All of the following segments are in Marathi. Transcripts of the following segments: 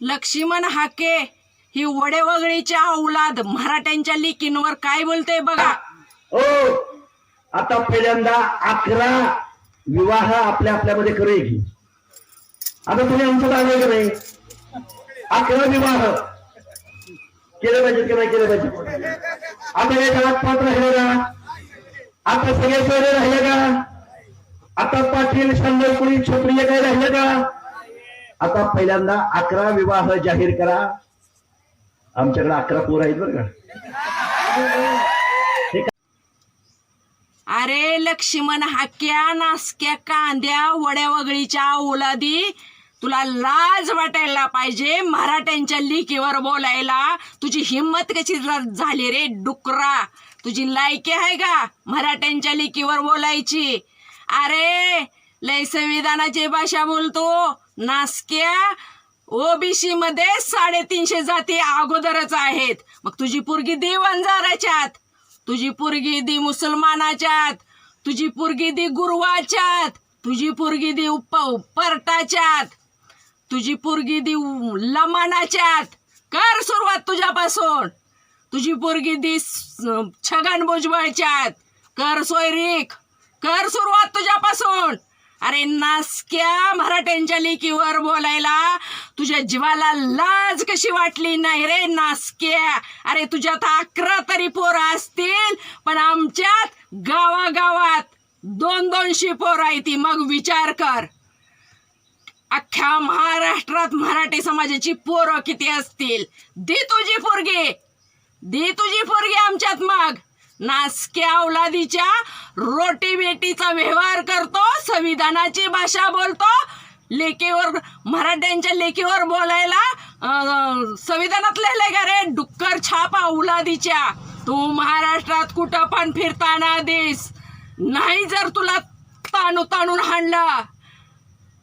लक्ष्मण हाके ही वडेवगळीच्या औलाद मराठ्यांच्या लिकींवर काय बोलते बघा. हो आता पहिल्यांदा अकरा विवाह आपल्या आपल्यामध्ये करूया की. आता तुम्ही आमचं लागलं का नाही अकरा विवाह. केले पाहिजे की नाही केले पाहिजे. आता हे घरात पाच राहिले का? आता सगळे सोयरे राहिले का? आता पाटील शांदरपुरी छोपरी काय राहिले का? आता पहिल्यांदा अकरा विवाह जाहीर करा. आमच्याकडे अकरा पोर आहेत बरं का. अरे लक्ष्मण हाक्या नासक्या कांद्या वड्या वगळीच्या औलादी तुला लाज वाटायला पाहिजे मराठ्यांच्या लिकीवर बोलायला. तुझी हिंमत कशी झाली रे डुकरा? तुझी लायकी आहे का मराठ्यांच्या लिकीवर बोलायची? अरे लय संविधानाची भाषा बोलतो. नासक्या ओबीसी मध्ये साडेतीनशे जाती अगोदरच आहेत. मग तुझी पोरगी दी वंजाराच्यात तुझी पुरगी दी मुसलमानाच्यात तुझी पुरगी दी गुरुवाच्यात तुझी पुरगी दी उप परटाच्यात तुझी पुरगी दी लमानाच्यात. कर सुरुवात तुझ्यापासून. तुझी पोरगी दी छगन भुजबळच्यात. कर सोयरीक. कर सुरुवात तुझ्यापासून. अरे नासक्या मराठ्यांच्या लेकीवर बोलायला. तुझ्या जीवाला लाज कशी वाटली? नाही रे नासक्या. अरे तुझ्यात अकरा तरी पोरं असतील पण आमच्यात गावागावात दोन दोनशे पोरं आहे ती. मग विचार कर. अख्ख्या महाराष्ट्रात मराठी समाजाची पोरं किती असतील? दे तुझी पोरगी. दे तुझी पोरगी आमच्यात मग. नासक्या अवलादीच्या रोटी बेटीचा व्यवहार करतो संविधानाची भाषा बोलतो. लेकीवर मराठ्यांच्या लेकीवर बोलायला संविधानात लिहिले का रे? डुक्कर छाप अवलादीच्या तू महाराष्ट्रात कुठं पण फिरताना दिस. नाही जर तुला ताणू ताणून हाणलं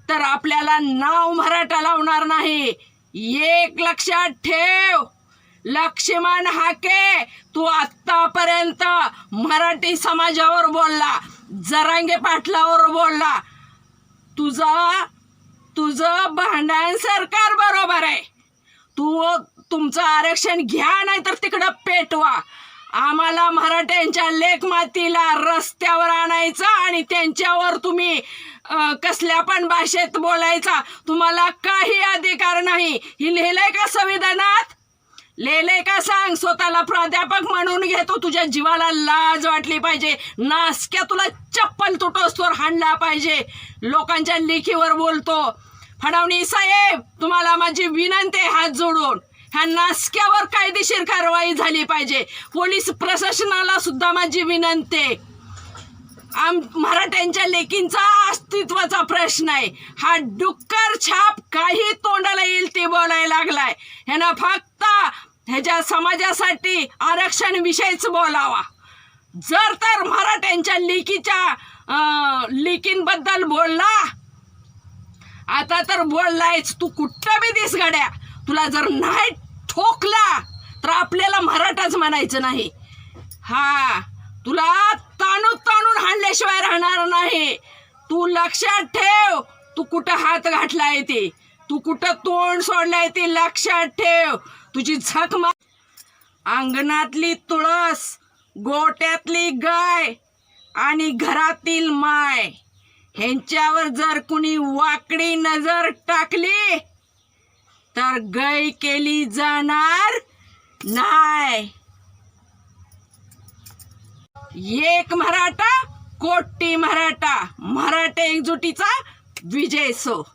तर आपल्याला नाव मराठा लावणार नाही. एक लक्षात ठेव. लक्ष्मण हाके तू आतापर्यंत मराठी समाजावर बोलला जरांगे पाटलावर बोलला. तुझं तुझं भांडण सरकार बरोबर आहे. तू तुमचं आरक्षण घ्या नाही तर तिकडं पेटवा. आम्हाला मराठ्यांच्या लेखमातीला रस्त्यावर आणायचं आणि त्यांच्यावर तुम्ही कसल्या पण भाषेत बोलायचा. तुम्हाला काही अधिकार नाही. ही लिहिलंय का संविधानात? लेले का सांग? स्वतःला प्राध्यापक म्हणून घेतो. तुझ्या जीवाला लाज वाटली पाहिजे. नासक्या तुला चप्पल तुटोस्तोर हाणला पाहिजे. लोकांच्या लेखीवर बोलतो. फडणवीस साहेब तुम्हाला माझी विनंती आहे हात जोडून. ह्या नासक्यावर कायदेशीर कारवाई झाली पाहिजे. पोलीस प्रशासनाला सुद्धा माझी विनंती आहे. आम मराठ्यांच्या लेकींचा अस्तित्वाचा प्रश्न आहे. हा डुक्कर छाप काही तोंडाला येईल ते बोलायला लागलाय. ह्यानं फक्त ह्याच्या समाजासाठी आरक्षण विषयीच बोलावा. जर तर मराठ्यांच्या लिकीच्या लिकींबद्दल बोलला आता तर बोललायच तू कुठं बी दिस गाड्या? तुला जर नाही ठोकला तर आपल्याला मराठाच म्हणायचं नाही. हा तुला ताणून ताणून हाणल्याशिवाय राहणार नाही. तू लक्षात ठेव तू कुठं हात घातलाय ते. तू कुठं तोंड सोडलाय ते लक्षात ठेव. तुझी झक मा अंगणातली तुळस गोट्यातली गाय आणि घरातील माय. ह्यांच्यावर जर कुणी वाकडी नजर टाकली तर गय केली जाणार नाही. एक मराठा कोटी मराठा. मराठा एकजुटीचा विजय सो.